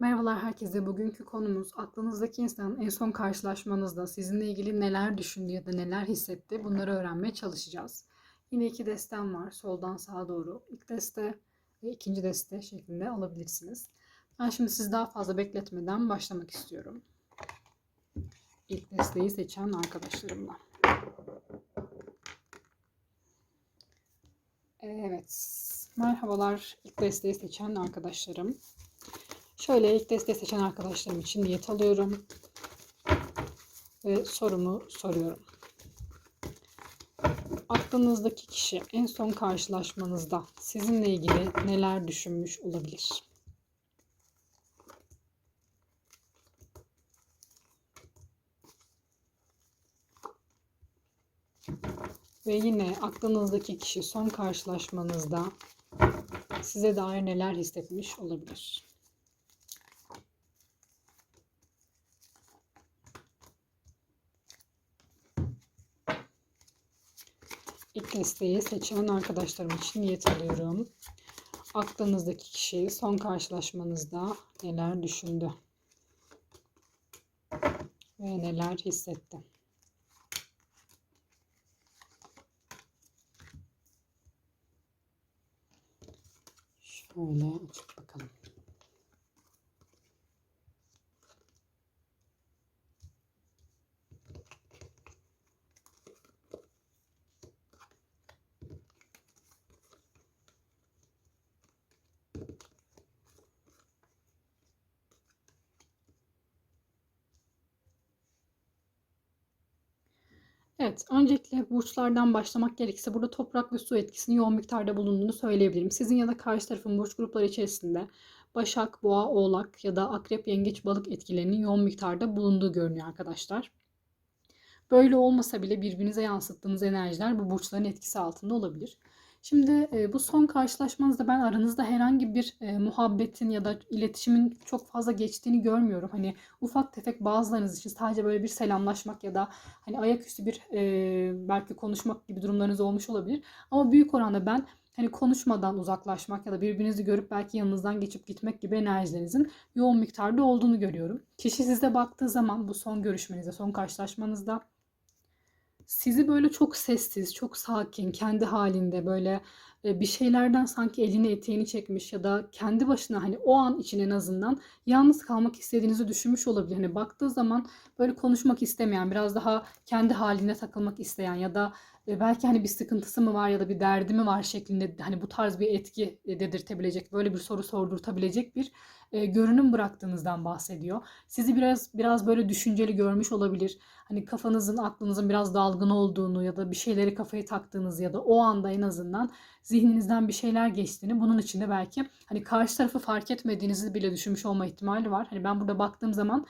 Merhabalar herkese. Bugünkü konumuz aklınızdaki insanın en son karşılaşmanızda sizinle ilgili neler düşündü ya da neler hissetti bunları öğrenmeye çalışacağız. Yine iki destem var soldan sağa doğru. İlk deste ve ikinci deste şeklinde alabilirsiniz. Ben şimdi sizi daha fazla bekletmeden başlamak istiyorum. İlk desteği seçen arkadaşlarımla. Evet. Merhabalar ilk desteği seçen arkadaşlarım. Şöyle ilk desteği seçen arkadaşlarım için niyet alıyorum. Ve sorumu soruyorum. Aklınızdaki kişi en son karşılaşmanızda sizinle ilgili neler düşünmüş olabilir? Ve yine aklınızdaki kişi son karşılaşmanızda size dair neler hissetmiş olabilir? İlk desteği seçen arkadaşlarım için niyet alıyorum. Aklınızdaki kişi son karşılaşmanızda neler düşündü? Ve neler hissetti? Şöyle açıp bakalım. Evet, öncelikle burçlardan başlamak gerekirse burada toprak ve su etkisinin yoğun miktarda bulunduğunu söyleyebilirim. Sizin ya da karşı tarafın burç grupları içerisinde Başak, Boğa, Oğlak ya da Akrep, Yengeç, Balık etkilerinin yoğun miktarda bulunduğu görünüyor arkadaşlar. Böyle olmasa bile birbirinize yansıttığınız enerjiler bu burçların etkisi altında olabilir. Şimdi e, bu son karşılaşmanızda ben aranızda herhangi bir e, muhabbetin ya da iletişimin çok fazla geçtiğini görmüyorum. Hani ufak tefek bazılarınız için sadece böyle bir selamlaşmak ya da hani ayaküstü bir e, belki konuşmak gibi durumlarınız olmuş olabilir. Ama büyük oranda ben hani konuşmadan uzaklaşmak ya da birbirinizi görüp belki yanınızdan geçip gitmek gibi enerjilerinizin yoğun miktarda olduğunu görüyorum. Kişi size baktığı zaman bu son görüşmenizde, son karşılaşmanızda sizi böyle çok sessiz, çok sakin, kendi halinde böyle e, bir şeylerden sanki elini eteğini çekmiş ya da kendi başına hani o an için en azından yalnız kalmak istediğinizi düşünmüş olabilir. Hani baktığı zaman böyle konuşmak istemeyen, biraz daha kendi haline takılmak isteyen ya da e, belki hani bir sıkıntısı mı var ya da bir derdi mi var şeklinde hani bu tarz bir etki e, dedirtebilecek, böyle bir soru sordurtabilecek bir e, görünüm bıraktığınızdan bahsediyor. Sizi biraz biraz böyle düşünceli görmüş olabilir. Hani kafanızın, aklınızın biraz dalgın olduğunu ya da bir şeyleri kafaya taktığınız ya da o anda en azından zihninizden bir şeyler geçtiğini, bunun içinde belki hani karşı tarafı fark etmediğinizi bile düşünmüş olma ihtimali var. Hani ben burada baktığım zaman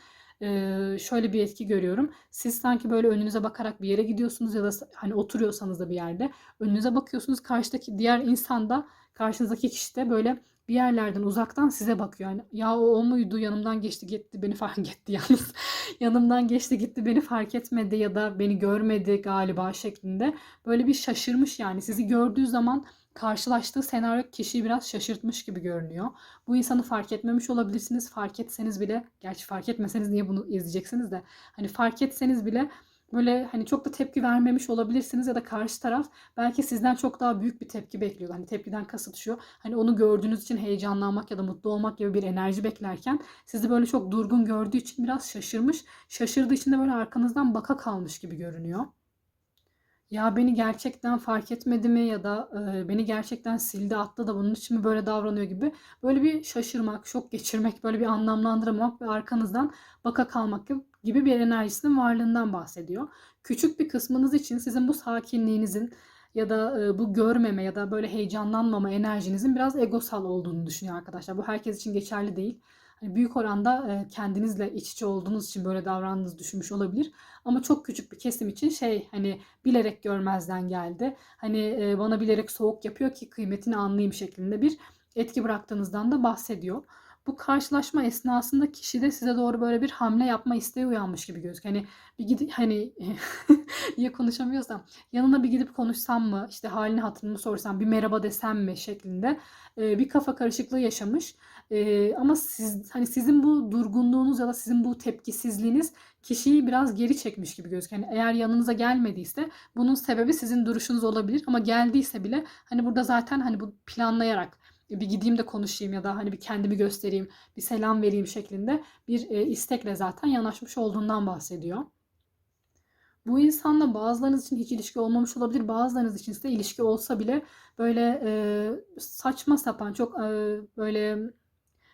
şöyle bir etki görüyorum. Siz sanki böyle önünüze bakarak bir yere gidiyorsunuz ya da hani oturuyorsanız da bir yerde önünüze bakıyorsunuz. Karşıdaki diğer insan da karşınızdaki kişi de böyle bir yerlerden uzaktan size bakıyor. Yani ya o, o muydu yanımdan geçti gitti beni fark etti yalnız. yanımdan geçti gitti beni fark etmedi ya da beni görmedi galiba şeklinde. Böyle bir şaşırmış yani sizi gördüğü zaman karşılaştığı senaryo kişiyi biraz şaşırtmış gibi görünüyor. Bu insanı fark etmemiş olabilirsiniz. Fark etseniz bile, gerçi fark etmeseniz niye bunu izleyeceksiniz de. Hani fark etseniz bile böyle hani çok da tepki vermemiş olabilirsiniz ya da karşı taraf belki sizden çok daha büyük bir tepki bekliyor. Hani tepkiden kasıt şu. Hani onu gördüğünüz için heyecanlanmak ya da mutlu olmak gibi bir enerji beklerken sizi böyle çok durgun gördüğü için biraz şaşırmış. Şaşırdığı için de böyle arkanızdan baka kalmış gibi görünüyor ya beni gerçekten fark etmedi mi ya da e, beni gerçekten sildi attı da bunun için mi böyle davranıyor gibi böyle bir şaşırmak, şok geçirmek, böyle bir anlamlandırmak ve arkanızdan baka kalmak gibi bir enerjisinin varlığından bahsediyor. Küçük bir kısmınız için sizin bu sakinliğinizin ya da e, bu görmeme ya da böyle heyecanlanmama enerjinizin biraz egosal olduğunu düşünüyor arkadaşlar. Bu herkes için geçerli değil. Hani büyük oranda e, kendinizle iç içe olduğunuz için böyle davrandığınızı düşünmüş olabilir. Ama çok küçük bir kesim için şey hani bilerek görmezden geldi. Hani e, bana bilerek soğuk yapıyor ki kıymetini anlayayım şeklinde bir etki bıraktığınızdan da bahsediyor. Bu karşılaşma esnasında kişi de size doğru böyle bir hamle yapma isteği uyanmış gibi gözüküyor. Hani bir gidip hani ya konuşamıyorsam yanına bir gidip konuşsam mı işte halini hatırını sorsam bir merhaba desem mi şeklinde e, bir kafa karışıklığı yaşamış. E, ama siz hani sizin bu durgunluğunuz ya da sizin bu tepkisizliğiniz kişiyi biraz geri çekmiş gibi gözüküyor. Yani eğer yanınıza gelmediyse bunun sebebi sizin duruşunuz olabilir ama geldiyse bile hani burada zaten hani bu planlayarak bir gideyim de konuşayım ya da hani bir kendimi göstereyim, bir selam vereyim şeklinde bir e, istekle zaten yanaşmış olduğundan bahsediyor. Bu insanla bazılarınız için hiç ilişki olmamış olabilir. Bazılarınız için ise ilişki olsa bile böyle e, saçma sapan çok e, böyle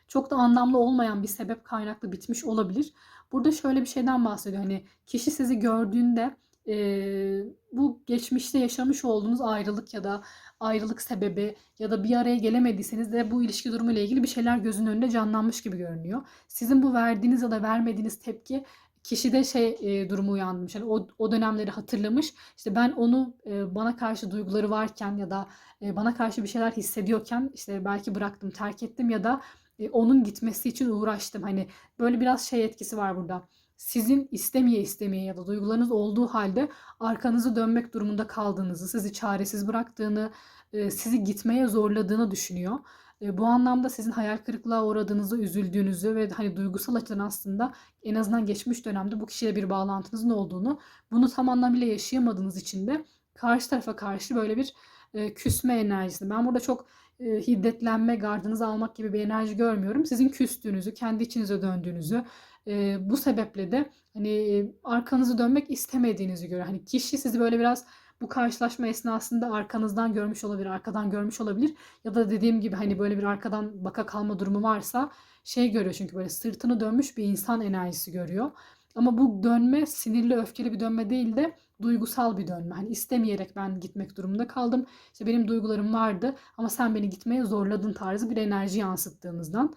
çok da anlamlı olmayan bir sebep kaynaklı bitmiş olabilir. Burada şöyle bir şeyden bahsediyor. Hani kişi sizi gördüğünde e, bu geçmişte yaşamış olduğunuz ayrılık ya da ayrılık sebebi ya da bir araya gelemediyseniz de bu ilişki durumu ile ilgili bir şeyler gözünün önünde canlanmış gibi görünüyor. Sizin bu verdiğiniz ya da vermediğiniz tepki kişide şey e, durumu uyandırmış. Yani o, o dönemleri hatırlamış. İşte ben onu e, bana karşı duyguları varken ya da e, bana karşı bir şeyler hissediyorken işte belki bıraktım, terk ettim ya da e, onun gitmesi için uğraştım. Hani böyle biraz şey etkisi var burada. Sizin istemeye istemeye ya da duygularınız olduğu halde arkanızı dönmek durumunda kaldığınızı, sizi çaresiz bıraktığını, e, sizi gitmeye zorladığını düşünüyor. E, bu anlamda sizin hayal kırıklığa uğradığınızı, üzüldüğünüzü ve hani duygusal açıdan aslında en azından geçmiş dönemde bu kişiyle bir bağlantınızın olduğunu, bunu tam anlamıyla yaşayamadığınız için de karşı tarafa karşı böyle bir e, küsme enerjisi. Ben burada çok hiddetlenme, gardınızı almak gibi bir enerji görmüyorum. Sizin küstüğünüzü, kendi içinize döndüğünüzü, e, bu sebeple de hani arkanızı dönmek istemediğinizi göre hani kişi sizi böyle biraz bu karşılaşma esnasında arkanızdan görmüş olabilir, arkadan görmüş olabilir ya da dediğim gibi hani böyle bir arkadan baka kalma durumu varsa şey görüyor çünkü böyle sırtını dönmüş bir insan enerjisi görüyor. Ama bu dönme sinirli, öfkeli bir dönme değil de duygusal bir dönme. Hani istemeyerek ben gitmek durumunda kaldım. İşte benim duygularım vardı ama sen beni gitmeye zorladın tarzı bir enerji yansıttığınızdan.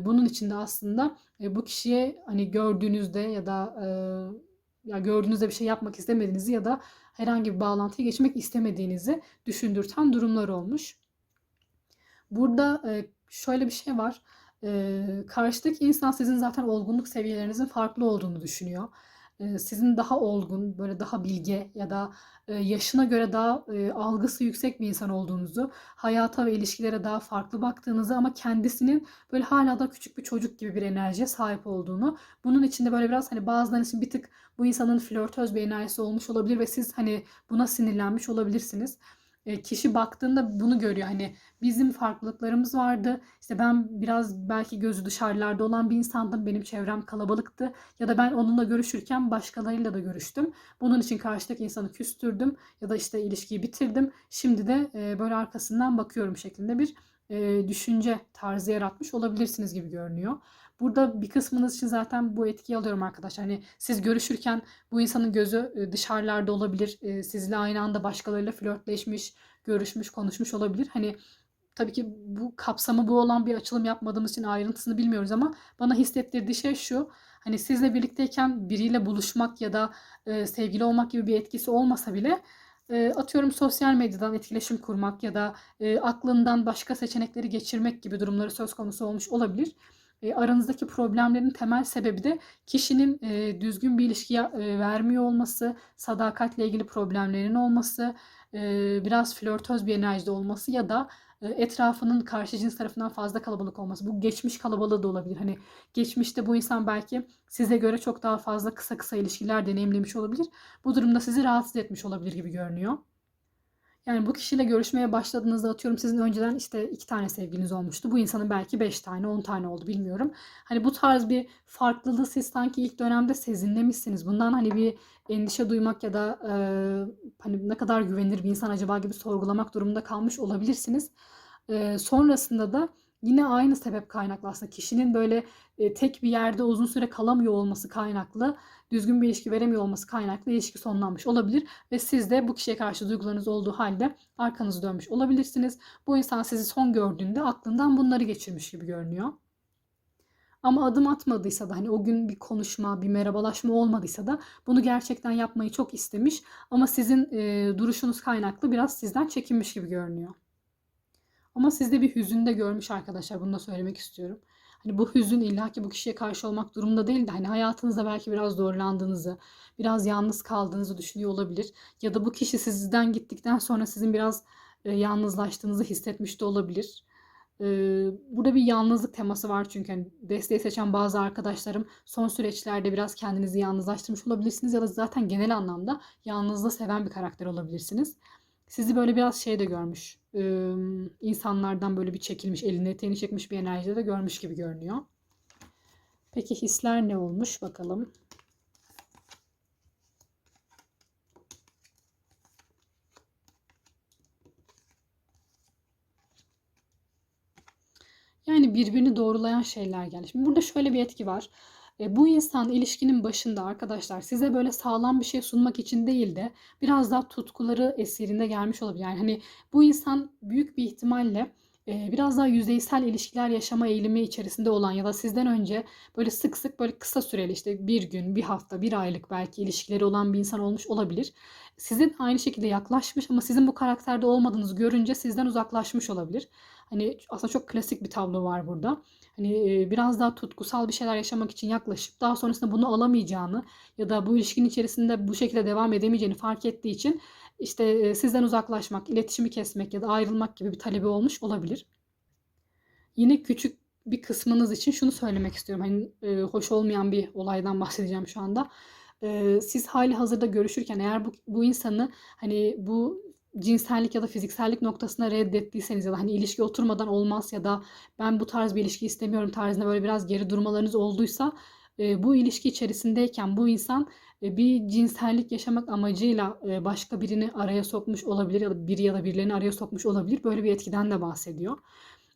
Bunun için de aslında bu kişiye hani gördüğünüzde ya da ya gördüğünüzde bir şey yapmak istemediğinizi ya da herhangi bir bağlantıya geçmek istemediğinizi düşündürten durumlar olmuş. Burada şöyle bir şey var. E, karşıdaki insan sizin zaten olgunluk seviyelerinizin farklı olduğunu düşünüyor sizin daha olgun, böyle daha bilge ya da yaşına göre daha algısı yüksek bir insan olduğunuzu, hayata ve ilişkilere daha farklı baktığınızı ama kendisinin böyle hala da küçük bir çocuk gibi bir enerjiye sahip olduğunu, bunun içinde böyle biraz hani bazılarınız için bir tık bu insanın flörtöz bir enerjisi olmuş olabilir ve siz hani buna sinirlenmiş olabilirsiniz. Kişi baktığında bunu görüyor. Hani bizim farklılıklarımız vardı. İşte ben biraz belki gözü dışarılarda olan bir insandım. Benim çevrem kalabalıktı. Ya da ben onunla görüşürken başkalarıyla da görüştüm. Bunun için karşıdaki insanı küstürdüm ya da işte ilişkiyi bitirdim. Şimdi de böyle arkasından bakıyorum şeklinde bir düşünce tarzı yaratmış olabilirsiniz gibi görünüyor. Burada bir kısmınız için zaten bu etkiyi alıyorum arkadaşlar. Hani siz görüşürken bu insanın gözü e, dışarılarda olabilir. E, sizle aynı anda başkalarıyla flörtleşmiş, görüşmüş, konuşmuş olabilir. Hani tabii ki bu kapsamı bu olan bir açılım yapmadığımız için ayrıntısını bilmiyoruz ama bana hissettirdiği şey şu. Hani sizle birlikteyken biriyle buluşmak ya da e, sevgili olmak gibi bir etkisi olmasa bile atıyorum sosyal medyadan etkileşim kurmak ya da aklından başka seçenekleri geçirmek gibi durumları söz konusu olmuş olabilir. E, aranızdaki problemlerin temel sebebi de kişinin e, düzgün bir ilişkiye e, vermiyor olması, sadakatle ilgili problemlerin olması, e, biraz flörtöz bir enerjide olması ya da e, etrafının karşı cins tarafından fazla kalabalık olması. Bu geçmiş kalabalığı da olabilir. Hani geçmişte bu insan belki size göre çok daha fazla kısa kısa ilişkiler deneyimlemiş olabilir. Bu durumda sizi rahatsız etmiş olabilir gibi görünüyor. Yani bu kişiyle görüşmeye başladığınızda atıyorum sizin önceden işte iki tane sevgiliniz olmuştu. Bu insanın belki beş tane, on tane oldu bilmiyorum. Hani bu tarz bir farklılığı siz sanki ilk dönemde sezinlemişsiniz. Bundan hani bir endişe duymak ya da e, hani ne kadar güvenilir bir insan acaba gibi sorgulamak durumunda kalmış olabilirsiniz. E, sonrasında da Yine aynı sebep kaynaklı aslında kişinin böyle e, tek bir yerde uzun süre kalamıyor olması kaynaklı, düzgün bir ilişki veremiyor olması kaynaklı ilişki sonlanmış olabilir ve siz de bu kişiye karşı duygularınız olduğu halde arkanızı dönmüş olabilirsiniz. Bu insan sizi son gördüğünde aklından bunları geçirmiş gibi görünüyor. Ama adım atmadıysa da hani o gün bir konuşma, bir merhabalaşma olmadıysa da bunu gerçekten yapmayı çok istemiş ama sizin e, duruşunuz kaynaklı biraz sizden çekinmiş gibi görünüyor. Ama sizde bir hüzün de görmüş arkadaşlar. Bunu da söylemek istiyorum. Hani bu hüzün illaki bu kişiye karşı olmak durumunda değil de hani hayatınızda belki biraz zorlandığınızı, biraz yalnız kaldığınızı düşünüyor olabilir. Ya da bu kişi sizden gittikten sonra sizin biraz e, yalnızlaştığınızı hissetmiş de olabilir. E, burada bir yalnızlık teması var çünkü hani desteği seçen bazı arkadaşlarım son süreçlerde biraz kendinizi yalnızlaştırmış olabilirsiniz ya da zaten genel anlamda yalnızlığı seven bir karakter olabilirsiniz. Sizi böyle biraz şey de görmüş. E, insanlardan böyle bir çekilmiş, elini eteğini çekmiş bir enerjide de görmüş gibi görünüyor. Peki hisler ne olmuş bakalım. Yani birbirini doğrulayan şeyler geldi. Burada şöyle bir etki var. E, bu insan ilişkinin başında arkadaşlar size böyle sağlam bir şey sunmak için değil de biraz daha tutkuları esirinde gelmiş olabilir. Yani hani bu insan büyük bir ihtimalle e, biraz daha yüzeysel ilişkiler yaşama eğilimi içerisinde olan ya da sizden önce böyle sık sık böyle kısa süreli işte bir gün, bir hafta, bir aylık belki ilişkileri olan bir insan olmuş olabilir. Sizin aynı şekilde yaklaşmış ama sizin bu karakterde olmadığınızı görünce sizden uzaklaşmış olabilir. Hani aslında çok klasik bir tablo var burada. Hani biraz daha tutkusal bir şeyler yaşamak için yaklaşıp daha sonrasında bunu alamayacağını ya da bu ilişkinin içerisinde bu şekilde devam edemeyeceğini fark ettiği için işte sizden uzaklaşmak, iletişimi kesmek ya da ayrılmak gibi bir talebi olmuş olabilir. Yine küçük bir kısmınız için şunu söylemek istiyorum. Hani hoş olmayan bir olaydan bahsedeceğim şu anda. Siz hali hazırda görüşürken eğer bu, bu insanı hani bu cinsellik ya da fiziksellik noktasına reddettiyseniz ya da hani ilişki oturmadan olmaz ya da ben bu tarz bir ilişki istemiyorum tarzında böyle biraz geri durmalarınız olduysa e, bu ilişki içerisindeyken bu insan e, bir cinsellik yaşamak amacıyla e, başka birini araya sokmuş olabilir ya da biri ya da birilerini araya sokmuş olabilir. Böyle bir etkiden de bahsediyor.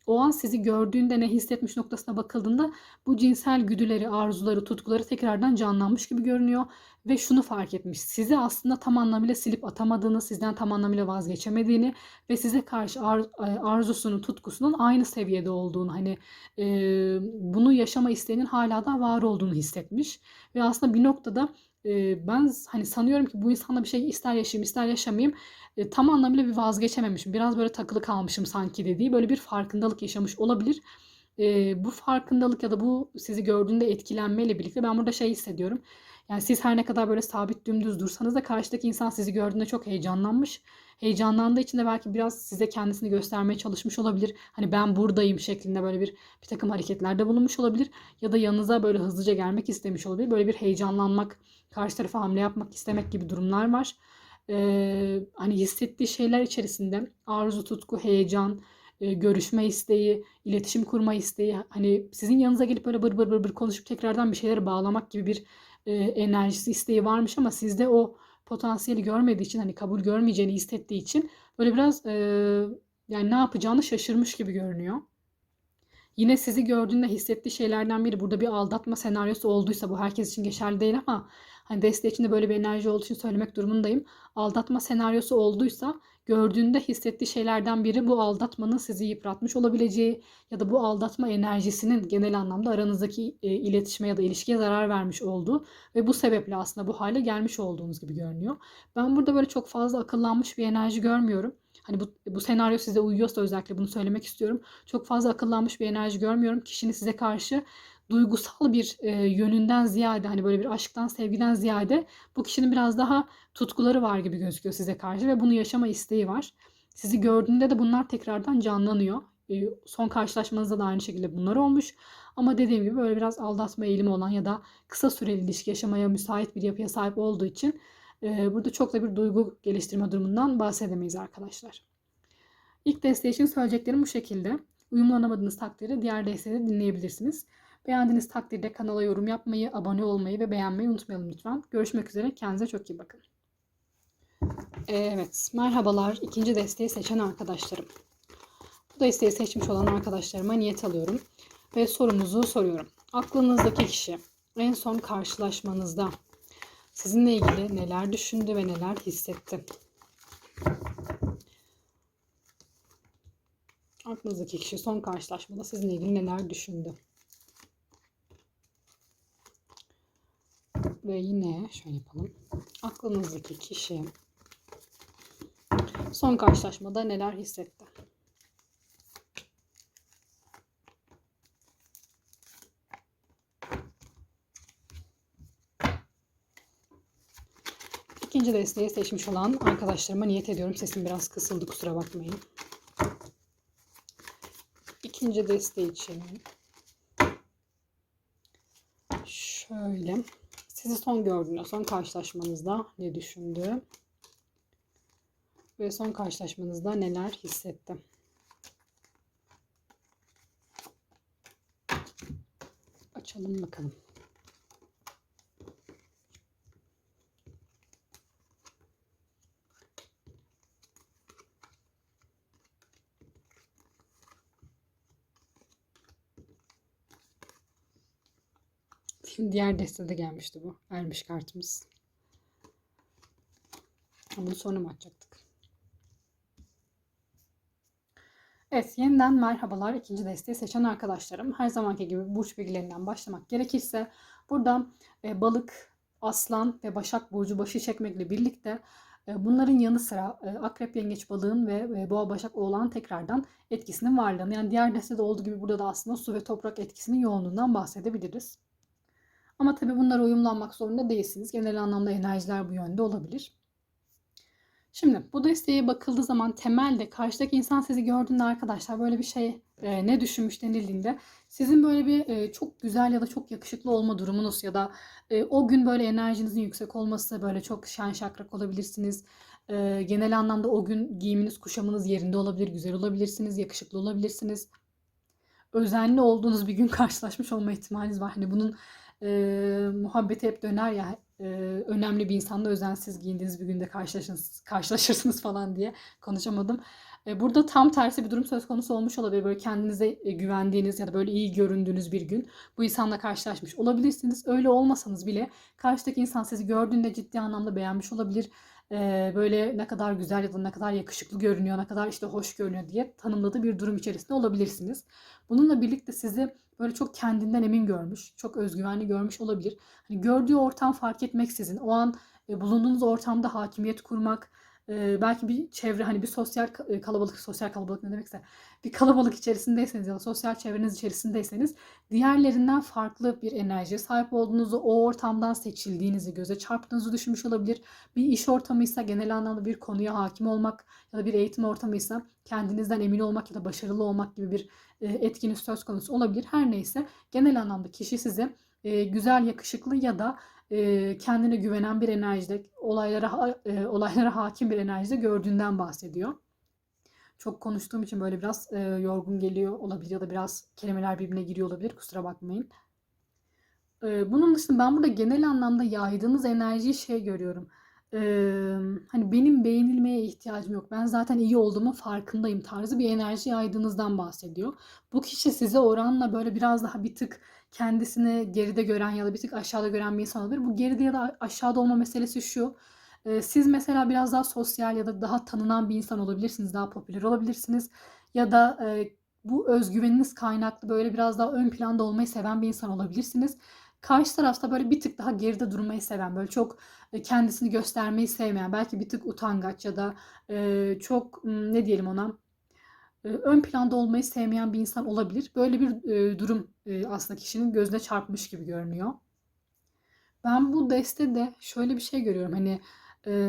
O an sizi gördüğünde ne hissetmiş noktasına bakıldığında bu cinsel güdüleri, arzuları, tutkuları tekrardan canlanmış gibi görünüyor ve şunu fark etmiş. Sizi aslında tam anlamıyla silip atamadığını, sizden tam anlamıyla vazgeçemediğini ve size karşı ar arzusunun, tutkusunun aynı seviyede olduğunu, hani e, bunu yaşama isteğinin hala da var olduğunu hissetmiş ve aslında bir noktada e, ben hani sanıyorum ki bu insanla bir şey ister yaşayayım ister yaşamayayım e, tam anlamıyla bir vazgeçememişim. Biraz böyle takılı kalmışım sanki dediği böyle bir farkındalık yaşamış olabilir. E, bu farkındalık ya da bu sizi gördüğünde etkilenmeyle birlikte ben burada şey hissediyorum. Yani siz her ne kadar böyle sabit dümdüz dursanız da karşıdaki insan sizi gördüğünde çok heyecanlanmış. Heyecanlandığı için de belki biraz size kendisini göstermeye çalışmış olabilir. Hani ben buradayım şeklinde böyle bir bir takım hareketlerde bulunmuş olabilir. Ya da yanınıza böyle hızlıca gelmek istemiş olabilir. Böyle bir heyecanlanmak, karşı tarafa hamle yapmak istemek gibi durumlar var. Ee, hani hissettiği şeyler içerisinde arzu, tutku, heyecan, e, görüşme isteği, iletişim kurma isteği, hani sizin yanınıza gelip böyle bır bır bır bır konuşup tekrardan bir şeyleri bağlamak gibi bir e, enerjisi, isteği varmış ama sizde o potansiyeli görmediği için hani kabul görmeyeceğini hissettiği için böyle biraz e, yani ne yapacağını şaşırmış gibi görünüyor. Yine sizi gördüğünde hissettiği şeylerden biri burada bir aldatma senaryosu olduysa bu herkes için geçerli değil ama hani desteği içinde böyle bir enerji olduğu için söylemek durumundayım. Aldatma senaryosu olduysa gördüğünde hissettiği şeylerden biri bu aldatmanın sizi yıpratmış olabileceği ya da bu aldatma enerjisinin genel anlamda aranızdaki e, iletişime ya da ilişkiye zarar vermiş olduğu ve bu sebeple aslında bu hale gelmiş olduğunuz gibi görünüyor. Ben burada böyle çok fazla akıllanmış bir enerji görmüyorum. Hani bu, bu senaryo size uyuyorsa özellikle bunu söylemek istiyorum. Çok fazla akıllanmış bir enerji görmüyorum. Kişinin size karşı duygusal bir e, yönünden ziyade hani böyle bir aşktan sevgiden ziyade bu kişinin biraz daha tutkuları var gibi gözüküyor size karşı ve bunu yaşama isteği var. Sizi gördüğünde de bunlar tekrardan canlanıyor. E, son karşılaşmanızda da aynı şekilde bunlar olmuş. Ama dediğim gibi böyle biraz aldatma eğilimi olan ya da kısa süreli ilişki yaşamaya müsait bir yapıya sahip olduğu için e, burada çok da bir duygu geliştirme durumundan bahsedemeyiz arkadaşlar. İlk desteği için söyleyeceklerim bu şekilde. Uyumlanamadığınız takdirde diğer desteği de dinleyebilirsiniz. Beğendiğiniz takdirde kanala yorum yapmayı, abone olmayı ve beğenmeyi unutmayalım lütfen. Görüşmek üzere. Kendinize çok iyi bakın. Evet. Merhabalar. ikinci desteği seçen arkadaşlarım. Bu desteği seçmiş olan arkadaşlarıma niyet alıyorum. Ve sorumuzu soruyorum. Aklınızdaki kişi en son karşılaşmanızda sizinle ilgili neler düşündü ve neler hissetti? Aklınızdaki kişi son karşılaşmada sizinle ilgili neler düşündü? ve yine şöyle yapalım. Aklınızdaki kişi son karşılaşmada neler hissetti? İkinci desteği seçmiş olan arkadaşlarıma niyet ediyorum. Sesim biraz kısıldı kusura bakmayın. İkinci desteği için şöyle sizi son gördüğünde, son karşılaşmanızda ne düşündü? Ve son karşılaşmanızda neler hissetti? Açalım bakalım. Diğer destede gelmişti bu. Ermiş kartımız. Bunu sonra mı açacaktık? Evet, yeniden merhabalar. İkinci desteği seçen arkadaşlarım. Her zamanki gibi burç bilgilerinden başlamak gerekirse burada e, balık, aslan ve başak burcu başı çekmekle birlikte e, bunların yanı sıra e, akrep, yengeç, balığın ve e, boğa, başak, oğlan tekrardan etkisinin varlığını yani diğer destede olduğu gibi burada da aslında su ve toprak etkisinin yoğunluğundan bahsedebiliriz. Ama tabii bunlara uyumlanmak zorunda değilsiniz. Genel anlamda enerjiler bu yönde olabilir. Şimdi bu desteğe bakıldığı zaman temelde karşıdaki insan sizi gördüğünde arkadaşlar böyle bir şey e, ne düşünmüş denildiğinde sizin böyle bir e, çok güzel ya da çok yakışıklı olma durumunuz ya da e, o gün böyle enerjinizin yüksek olması böyle çok şen şakrak olabilirsiniz. E, genel anlamda o gün giyiminiz kuşamınız yerinde olabilir, güzel olabilirsiniz, yakışıklı olabilirsiniz. Özenli olduğunuz bir gün karşılaşmış olma ihtimaliniz var. Hani bunun e, muhabbeti hep döner ya e, önemli bir insanla özensiz giyindiğiniz bir günde karşılaşırsınız, karşılaşırsınız falan diye konuşamadım. E, burada tam tersi bir durum söz konusu olmuş olabilir. Böyle kendinize e, güvendiğiniz ya da böyle iyi göründüğünüz bir gün bu insanla karşılaşmış olabilirsiniz. Öyle olmasanız bile karşıdaki insan sizi gördüğünde ciddi anlamda beğenmiş olabilir. E, böyle ne kadar güzel ya da ne kadar yakışıklı görünüyor, ne kadar işte hoş görünüyor diye tanımladığı bir durum içerisinde olabilirsiniz. Bununla birlikte sizi böyle çok kendinden emin görmüş, çok özgüvenli görmüş olabilir. Hani gördüğü ortam fark etmeksizin o an e, bulunduğunuz ortamda hakimiyet kurmak, e, belki bir çevre hani bir sosyal e, kalabalık, sosyal kalabalık ne demekse bir kalabalık içerisindeyseniz ya da sosyal çevreniz içerisindeyseniz diğerlerinden farklı bir enerjiye sahip olduğunuzu, o ortamdan seçildiğinizi, göze çarptığınızı düşünmüş olabilir. Bir iş ortamıysa genel anlamda bir konuya hakim olmak ya da bir eğitim ortamıysa kendinizden emin olmak ya da başarılı olmak gibi bir etkiniz söz konusu olabilir. Her neyse genel anlamda kişi size güzel, yakışıklı ya da kendine güvenen bir enerjide, olaylara olaylara hakim bir enerjide gördüğünden bahsediyor. Çok konuştuğum için böyle biraz yorgun geliyor olabilir ya da biraz kelimeler birbirine giriyor olabilir. Kusura bakmayın. bunun dışında ben burada genel anlamda yaydığınız enerjiyi şey görüyorum. Hani benim beğenilmeye ihtiyacım yok. Ben zaten iyi olduğumun farkındayım tarzı bir enerji yaydığınızdan bahsediyor. Bu kişi size oranla böyle biraz daha bir tık kendisini geride gören ya da bir tık aşağıda gören bir insan olabilir. Bu geride ya da aşağıda olma meselesi şu. Siz mesela biraz daha sosyal ya da daha tanınan bir insan olabilirsiniz, daha popüler olabilirsiniz. Ya da bu özgüveniniz kaynaklı böyle biraz daha ön planda olmayı seven bir insan olabilirsiniz. Karşı tarafta böyle bir tık daha geride durmayı seven, böyle çok kendisini göstermeyi sevmeyen, belki bir tık utangaç ya da çok ne diyelim ona ön planda olmayı sevmeyen bir insan olabilir. Böyle bir durum aslında kişinin gözüne çarpmış gibi görünüyor. Ben bu destede şöyle bir şey görüyorum. Hani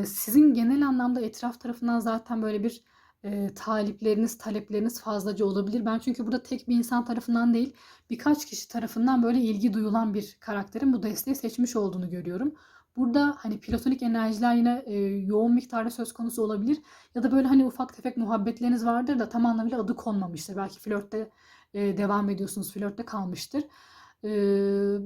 sizin genel anlamda etraf tarafından zaten böyle bir e, talipleriniz, talepleriniz fazlaca olabilir. Ben çünkü burada tek bir insan tarafından değil, birkaç kişi tarafından böyle ilgi duyulan bir karakterin bu desteği seçmiş olduğunu görüyorum. Burada hani platonik enerjiler yine e, yoğun miktarda söz konusu olabilir. Ya da böyle hani ufak tefek muhabbetleriniz vardır da tam anlamıyla adı konmamıştır. Belki flörtte e, devam ediyorsunuz, flörtte kalmıştır.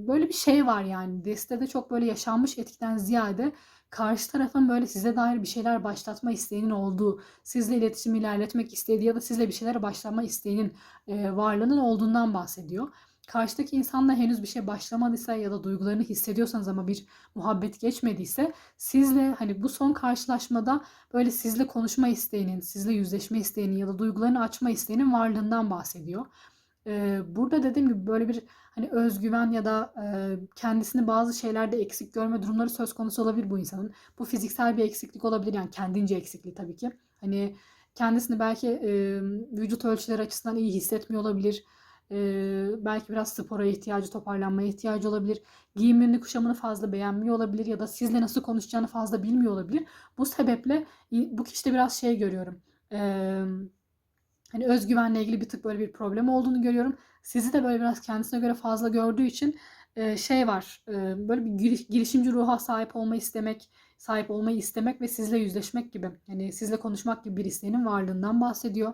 Böyle bir şey var yani. Destede çok böyle yaşanmış etkiden ziyade karşı tarafın böyle size dair bir şeyler başlatma isteğinin olduğu, sizle iletişim ilerletmek istediği ya da sizle bir şeyler başlama isteğinin varlığının olduğundan bahsediyor. Karşıdaki insanla henüz bir şey başlamadıysa ya da duygularını hissediyorsanız ama bir muhabbet geçmediyse sizle hani bu son karşılaşmada böyle sizle konuşma isteğinin, sizle yüzleşme isteğinin ya da duygularını açma isteğinin varlığından bahsediyor. Burada dediğim gibi böyle bir hani özgüven ya da kendisini bazı şeylerde eksik görme durumları söz konusu olabilir bu insanın. Bu fiziksel bir eksiklik olabilir yani kendince eksikliği tabii ki. Hani kendisini belki vücut ölçüleri açısından iyi hissetmiyor olabilir. Belki biraz spora ihtiyacı, toparlanmaya ihtiyacı olabilir. Giyimini, kuşamını fazla beğenmiyor olabilir ya da sizle nasıl konuşacağını fazla bilmiyor olabilir. Bu sebeple bu kişide biraz şey görüyorum. Ee, hani özgüvenle ilgili bir tık böyle bir problem olduğunu görüyorum. Sizi de böyle biraz kendisine göre fazla gördüğü için e, şey var. E, böyle bir giriş, girişimci ruha sahip olmayı istemek, sahip olmayı istemek ve sizle yüzleşmek gibi. Yani sizle konuşmak gibi bir isteğinin varlığından bahsediyor.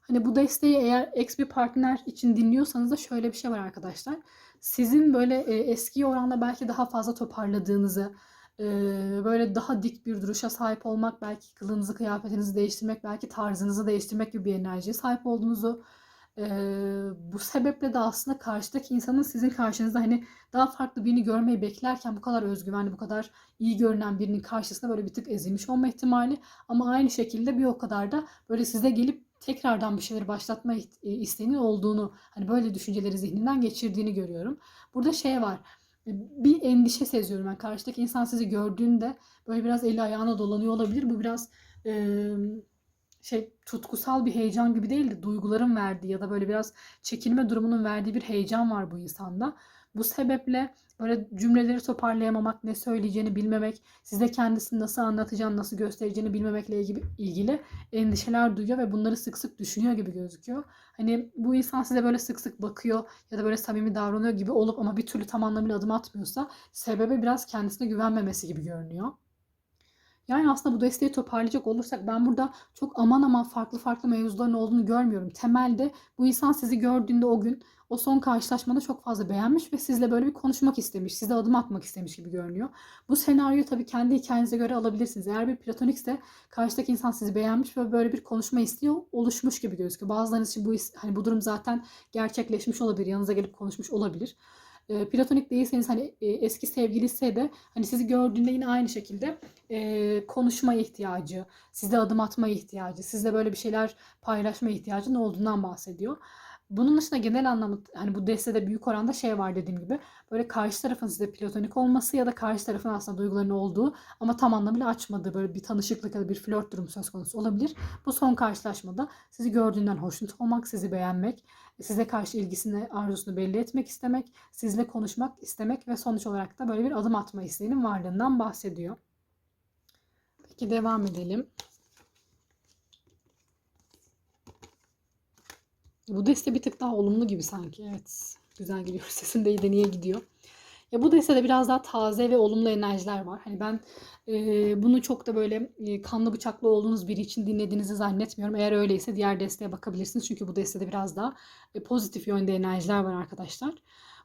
Hani bu desteği eğer ex bir partner için dinliyorsanız da şöyle bir şey var arkadaşlar. Sizin böyle e, eski oranla belki daha fazla toparladığınızı, böyle daha dik bir duruşa sahip olmak, belki kılığınızı, kıyafetinizi değiştirmek, belki tarzınızı değiştirmek gibi bir enerjiye sahip olduğunuzu, e, bu sebeple de aslında karşıdaki insanın sizin karşınızda hani daha farklı birini görmeyi beklerken bu kadar özgüvenli, bu kadar iyi görünen birinin karşısında böyle bir tık ezilmiş olma ihtimali ama aynı şekilde bir o kadar da böyle size gelip tekrardan bir şeyleri başlatma isteğinin olduğunu hani böyle düşünceleri zihninden geçirdiğini görüyorum. Burada şey var bir endişe seziyorum. Yani karşıdaki insan sizi gördüğünde böyle biraz eli ayağına dolanıyor olabilir. Bu biraz e, şey tutkusal bir heyecan gibi değil de duyguların verdiği ya da böyle biraz çekilme durumunun verdiği bir heyecan var bu insanda. Bu sebeple böyle cümleleri toparlayamamak, ne söyleyeceğini bilmemek, size kendisini nasıl anlatacağını, nasıl göstereceğini bilmemekle ilgili, endişeler duyuyor ve bunları sık sık düşünüyor gibi gözüküyor. Hani bu insan size böyle sık sık bakıyor ya da böyle samimi davranıyor gibi olup ama bir türlü tam anlamıyla adım atmıyorsa sebebi biraz kendisine güvenmemesi gibi görünüyor. Yani aslında bu desteği toparlayacak olursak ben burada çok aman aman farklı farklı mevzuların olduğunu görmüyorum. Temelde bu insan sizi gördüğünde o gün o son karşılaşmada çok fazla beğenmiş ve sizle böyle bir konuşmak istemiş, size adım atmak istemiş gibi görünüyor. Bu senaryoyu tabii kendi hikayenize göre alabilirsiniz. Eğer bir platonikse karşıdaki insan sizi beğenmiş ve böyle bir konuşma istiyor, oluşmuş gibi gözüküyor. Bazılarınız için bu hani bu durum zaten gerçekleşmiş olabilir, yanınıza gelip konuşmuş olabilir. E, platonik değilseniz hani e, eski sevgilisi de hani sizi gördüğünde yine aynı şekilde e, konuşma ihtiyacı, size adım atma ihtiyacı, sizle böyle bir şeyler paylaşma ihtiyacı ne olduğundan bahsediyor. Bunun dışında genel anlamda hani bu destede büyük oranda şey var dediğim gibi böyle karşı tarafın size platonik olması ya da karşı tarafın aslında duygularının olduğu ama tam anlamıyla açmadığı böyle bir tanışıklık ya da bir flört durumu söz konusu olabilir. Bu son karşılaşmada sizi gördüğünden hoşnut olmak, sizi beğenmek, size karşı ilgisini, arzusunu belli etmek istemek, sizle konuşmak istemek ve sonuç olarak da böyle bir adım atma isteğinin varlığından bahsediyor. Peki devam edelim. Bu deste bir tık daha olumlu gibi sanki. Evet. Güzel gidiyor. Sesim de iyiden iyiye gidiyor. Ya bu destede biraz daha taze ve olumlu enerjiler var. Hani ben e, bunu çok da böyle e, kanlı bıçaklı olduğunuz biri için dinlediğinizi zannetmiyorum. Eğer öyleyse diğer desteğe bakabilirsiniz. Çünkü bu destede biraz daha e, pozitif yönde enerjiler var arkadaşlar.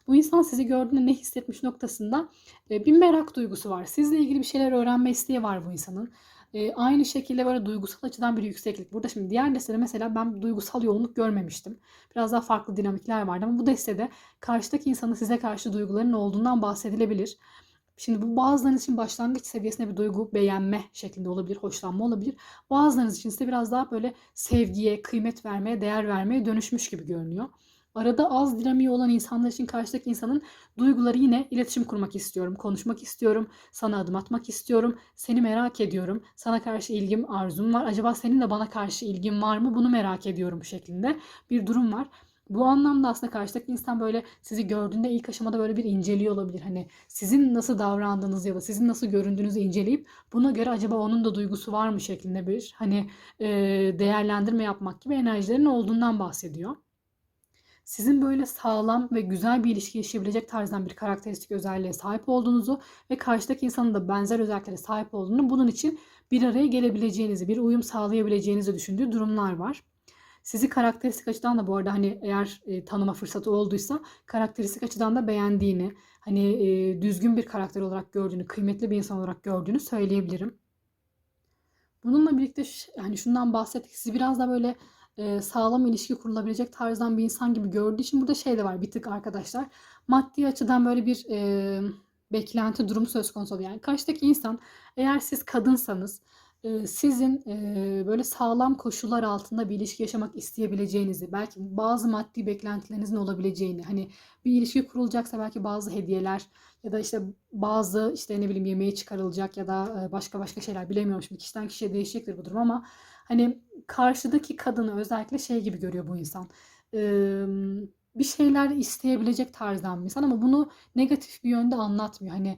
Bu insan sizi gördüğünde ne hissetmiş noktasında e, bir merak duygusu var. Sizle ilgili bir şeyler öğrenme isteği var bu insanın. E, aynı şekilde böyle duygusal açıdan bir yükseklik. Burada şimdi diğer destede mesela ben duygusal yoğunluk görmemiştim. Biraz daha farklı dinamikler vardı ama bu destede karşıdaki insanın size karşı duyguların olduğundan bahsedilebilir. Şimdi bu bazılarınız için başlangıç seviyesinde bir duygu beğenme şeklinde olabilir, hoşlanma olabilir. Bazılarınız için ise biraz daha böyle sevgiye, kıymet vermeye, değer vermeye dönüşmüş gibi görünüyor. Arada az dinamiği olan insanlar için karşıdaki insanın duyguları yine iletişim kurmak istiyorum, konuşmak istiyorum, sana adım atmak istiyorum, seni merak ediyorum, sana karşı ilgim, arzum var. Acaba senin de bana karşı ilgin var mı? Bunu merak ediyorum şeklinde bir durum var. Bu anlamda aslında karşıdaki insan böyle sizi gördüğünde ilk aşamada böyle bir inceliyor olabilir. Hani sizin nasıl davrandığınız ya da sizin nasıl göründüğünüzü inceleyip buna göre acaba onun da duygusu var mı şeklinde bir hani e, değerlendirme yapmak gibi enerjilerin olduğundan bahsediyor sizin böyle sağlam ve güzel bir ilişki yaşayabilecek tarzdan bir karakteristik özelliğe sahip olduğunuzu ve karşıdaki insanın da benzer özelliklere sahip olduğunu bunun için bir araya gelebileceğinizi, bir uyum sağlayabileceğinizi düşündüğü durumlar var. Sizi karakteristik açıdan da bu arada hani eğer e, tanıma fırsatı olduysa karakteristik açıdan da beğendiğini, hani e, düzgün bir karakter olarak gördüğünü, kıymetli bir insan olarak gördüğünü söyleyebilirim. Bununla birlikte hani şundan bahsettik. Sizi biraz da böyle e, sağlam ilişki kurulabilecek tarzdan bir insan gibi gördüğü için burada şey de var bir tık arkadaşlar. Maddi açıdan böyle bir e, beklenti durumu söz konusu oluyor. Yani karşıdaki insan eğer siz kadınsanız sizin böyle sağlam koşullar altında bir ilişki yaşamak isteyebileceğinizi, belki bazı maddi beklentilerinizin olabileceğini, hani bir ilişki kurulacaksa belki bazı hediyeler ya da işte bazı işte ne bileyim yemeğe çıkarılacak ya da başka başka şeyler bilemiyorum şimdi kişiden kişiye değişecektir bu durum ama hani karşıdaki kadını özellikle şey gibi görüyor bu insan bir şeyler isteyebilecek tarzdan bir insan ama bunu negatif bir yönde anlatmıyor. Hani,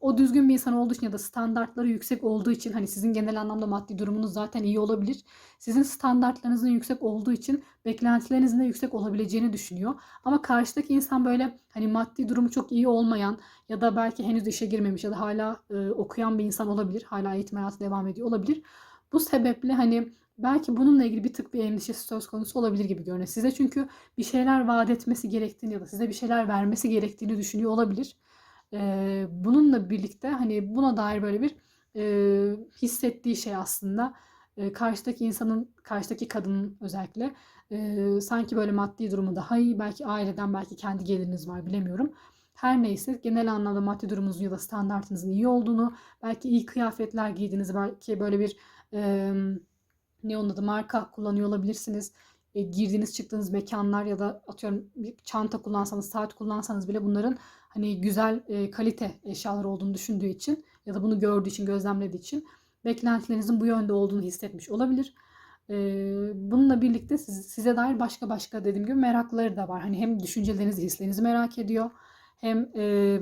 o düzgün bir insan olduğu için ya da standartları yüksek olduğu için, hani, sizin genel anlamda maddi durumunuz zaten iyi olabilir. Sizin standartlarınızın yüksek olduğu için beklentilerinizin de yüksek olabileceğini düşünüyor. Ama karşıdaki insan böyle, hani, maddi durumu çok iyi olmayan ya da belki henüz işe girmemiş ya da hâlâ, eee, okuyan bir insan olabilir. Hâlâ eğitim hayatı devam ediyor olabilir. Bu sebeple, hani, belki bununla ilgili bir tık bir endişesi söz konusu olabilir gibi görünüyor. Size çünkü bir şeyler vaat etmesi gerektiğini ya da size bir şeyler vermesi gerektiğini düşünüyor olabilir. Eee, bununla birlikte, hani, buna dair böyle bir, eee, hissettiği şey aslında, eee, karşıdaki insanın, karşıdaki kadının özellikle, eee, sanki böyle maddi durumu daha iyi, belki aileden, belki kendi geliriniz var, bilemiyorum. Her neyse, genel anlamda maddi durumunuzun ya da standartınızın iyi olduğunu, belki iyi kıyafetler giydiğinizi, belki böyle bir, emm, ne onun adı, marka kullanıyor olabilirsiniz. Eee, girdiğiniz çıktığınız mekânlar ya da atıyorum bir çanta kullansanız, saat kullansanız bile bunların, hani, güzel, eee, kalite eşyalar olduğunu düşündüğü için ya da bunu gördüğü için, gözlemlediği için beklentilerinizin bu yönde olduğunu hissetmiş olabilir. Bununla birlikte siz size dair başka başka dediğim gibi merakları da var. Hani, hem düşüncelerinizi, hislerinizi merak ediyor hem,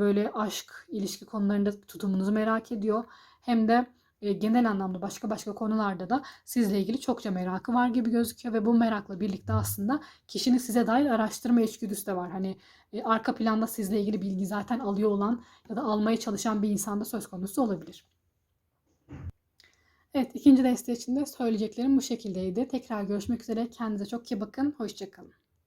böyle aşk, ilişki konularında tutumunuzu merak ediyor hem de, eee, genel anlamda başka başka konularda da sizle ilgili çokça merakı var gibi gözüküyor ve bu merakla birlikte aslında kişinin size dair araştırma içgüdüsü de var. Hani, eee, arka planda sizle ilgili bilgi zaten alıyor olan ya da almaya çalışan bir insan da söz konusu olabilir. Evet, ikinci deste için de söyleyeceklerim bu şekildeydi. Tekrar görüşmek üzere. Kendinize çok iyi bakın. Hoşça kalın.